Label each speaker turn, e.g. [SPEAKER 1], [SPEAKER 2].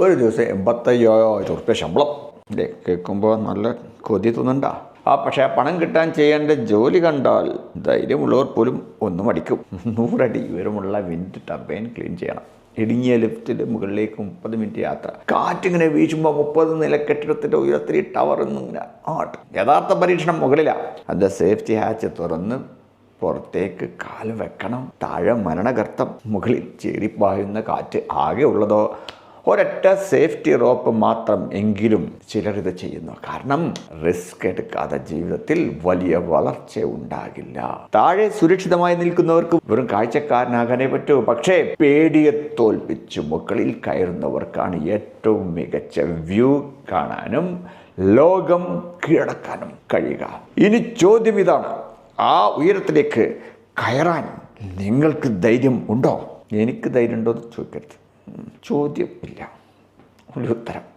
[SPEAKER 1] ഒരു ദിവസം എൺപത്തയ്യായിരം ഉറുപ്പ്യ ശമ്പളം. അല്ലേ കേൾക്കുമ്പോൾ നല്ല കൊതി തോന്നണ്ട ആ പക്ഷേ പണം കിട്ടാൻ ചെയ്യേണ്ട ജോലി കണ്ടാൽ ധൈര്യമുള്ളവർ പോലും ഒന്ന് മടിക്കും. നൂറടി ഉയരമുള്ള വിൻഡ് ടർബൈൻ ക്ലീൻ ചെയ്യണം. ഇടുങ്ങിയ ലിഫ്റ്റിൽ മുകളിലേക്ക് മുപ്പത് മിനിറ്റ് യാത്ര. കാറ്റിങ്ങനെ വീശുമ്പോൾ മുപ്പത് നില കെട്ടിടത്തിന്റെ ഉയരത്തിൽ ടവർ എന്നിങ്ങനെ ആട്ട്. യഥാർത്ഥ പരീക്ഷണം മുകളിലാണ് അത് സേഫ്റ്റി ഹാച്ച് തുറന്ന് പുറത്തേക്ക് കാൽ വെക്കണം. താഴെ മരണകർത്തം മുകളിൽ ചേരിപ്പായുന്ന കാറ്റ് ആകെ ഉള്ളതോ? ഒരൊറ്റ സേഫ്റ്റി റോപ്പ് മാത്രം എങ്കിലും ചിലരിത് ചെയ്യുന്നു. കാരണം റിസ്ക് എടുക്കാതെ ജീവിതത്തിൽ വലിയ വളർച്ച ഉണ്ടാകില്ല. താഴെ സുരക്ഷിതമായി നിൽക്കുന്നവർക്ക് വെറും കാഴ്ചക്കാരനാകാനേ പറ്റൂ. പക്ഷേ പേടിയെ തോൽപ്പിച്ച് മുകളിൽ കയറുന്നവർക്കാണ് ഏറ്റവും മികച്ച വ്യൂ കാണാനും ലോകം കീഴടക്കാനും കഴിയുക. ഇനി ചോദ്യം ഇതാണ്. ആ ഉയരത്തിലേക്ക് കയറാൻ നിങ്ങൾക്ക് ധൈര്യം ഉണ്ടോ? എനിക്ക് ധൈര്യം ഉണ്ടോ എന്ന് ചോദിക്കരുത്. ചോദ്യം ഇല്ല ഒരു ഉത്തരം.